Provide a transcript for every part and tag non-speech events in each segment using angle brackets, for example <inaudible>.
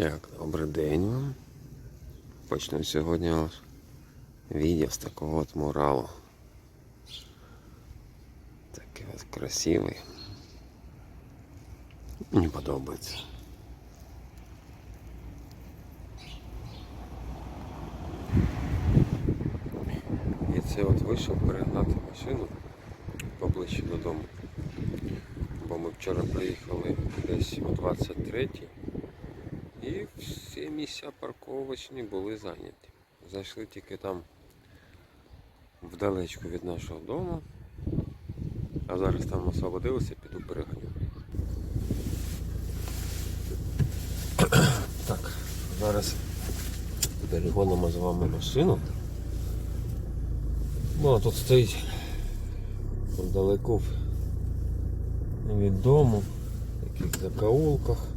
Так, добрий день вам. Почну сьогодні відео з такого от муралу. Такий от красивий. Мені подобається. І це от вийшов перегнати машину поближче додому. Бо ми вчора приїхали десь о 23 і всі місця парковочні були зайняті. Зайшли тільки там вдалечку від нашого дому. А зараз там освободилися, піду переганю. <coughs> Так, зараз перегонимо з вами машину. Ну, а тут стоїть далеко від дому, в таких закоулках.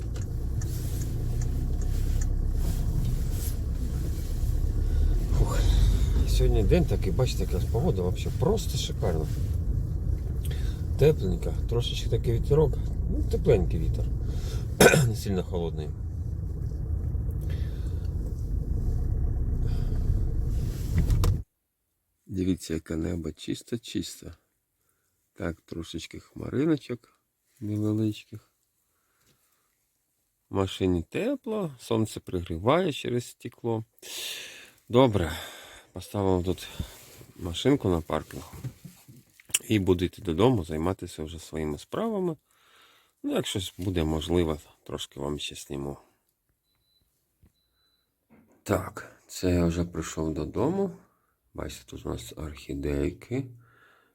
Сьогодні день такий, бачите, якраз погода взагалі просто шикарна. Тепленька, трошечки такий вітерок, ну тепленький вітер, <clears throat> не сильно холодний. Дивіться, яке небо чисто-чисто. Так, трошечки хмариночок невеличких. В машині тепло, сонце пригріває через стекло. Добре, поставимо тут машинку на паркінгу. І буду йти додому, займатися вже своїми справами. Ну, як щось буде можливо, трошки вам ще зніму. Так, це я вже прийшов додому. Бачите, тут у нас орхідейки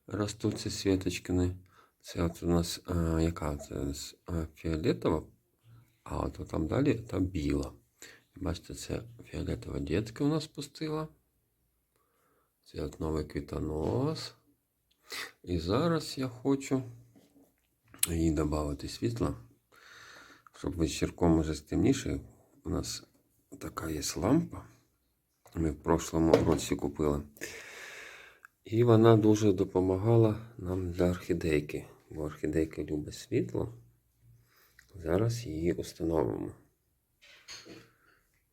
ростуть ці світочкини. Це от у нас а, яка це а, фіолетова, а от там далі там біла. Бачите, це фіолетова дітка у нас пустила. Це от новий квітонос. І зараз я хочу їй додати світла, щоб вечірком уже стемніше. У нас така є лампа. Ми в прошлому році купили. І вона дуже допомагала нам для орхідейки. Бо орхідейка любить світло. Зараз її установимо.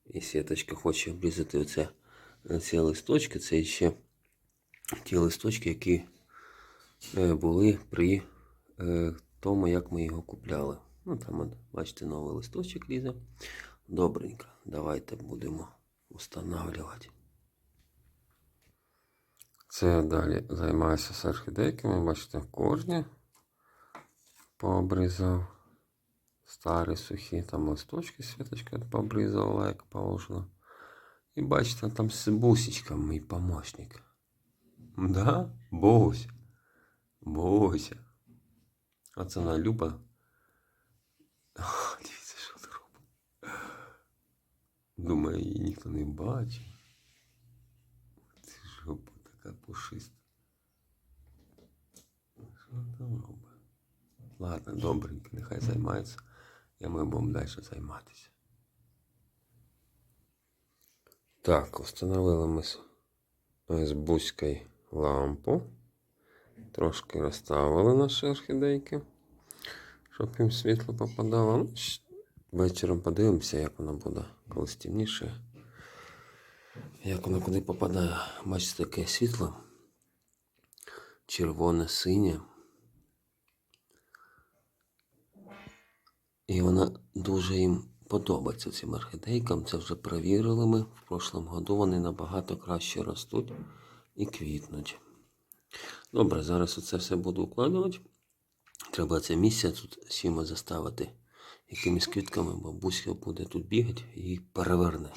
І сіточка хоче обрізати оце, ці листочки. Це ще ті листочки, які е, були при е, тому, як ми його купляли. Ну, там, от, бачите, новий листочок лізе. Добренько. Давайте будемо встановлювати. Це далі займаюся з орхідейками. Бачите, корні пообрізав. Старі сухі, там листочки світочка пообрізала, як положено. І бачите, там з бусечком мій помощник. Да? Буся. Буся. Оце вона Люба. Ох, Дивіться, що ти робить. Думаю, її ніхто не бачить. Це жопа така пушиста. Що там робить? Ладно, добренько, нехай займається. Я ми будемо далі займатися. Так, встановили ми з, з бузькою лампу. Трошки розставили наші орхідейки, щоб їм світло попадало. Ну, вечором подивимося, як воно буде, коли стемніше. Як воно куди попадає. Бачите, таке світло. Червоне, синє. І вона дуже їм подобається цим орхідейкам. Це вже перевірили ми. В прошлому году вони набагато краще ростуть і квітнуть. Добре, зараз оце все буду укладувати. Треба це місце тут сіма заставити якимись квітками, бо Буська буде тут бігати і переверне.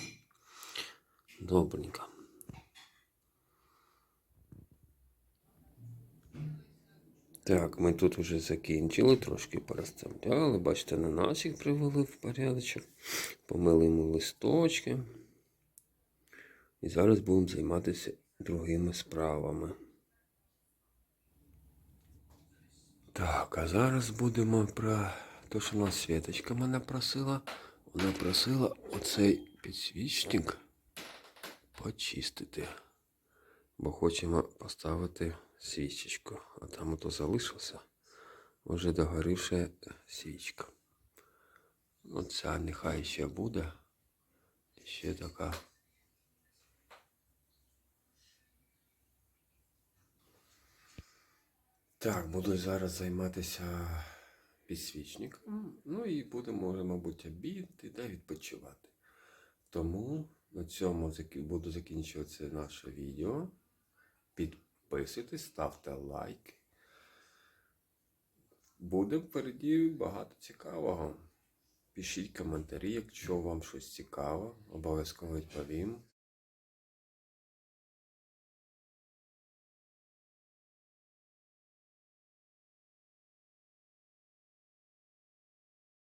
Добренько. Так, ми тут вже закінчили, трошки порозставляли. Бачите, на нас їх привели в порядочок. Помили йому листочки. І зараз будемо займатися другими справами. Так, а зараз будемо про те, що у нас Світочка мене просила. Вона просила оцей підсвічник почистити. Бо хочемо поставити свічечку. А там ото залишилося вже догорівша свічка. Ну, ця нехай ще буде. Ще така. Так, буду зараз займатися підсвічником. Ну і будемо, мабуть, обідати та відпочивати. Тому на цьому буду закінчувати наше відео. Підписуйтесь, ставте лайк. Буде впереді багато цікавого. Пишіть коментарі, якщо вам щось цікаво, обов'язково відповім.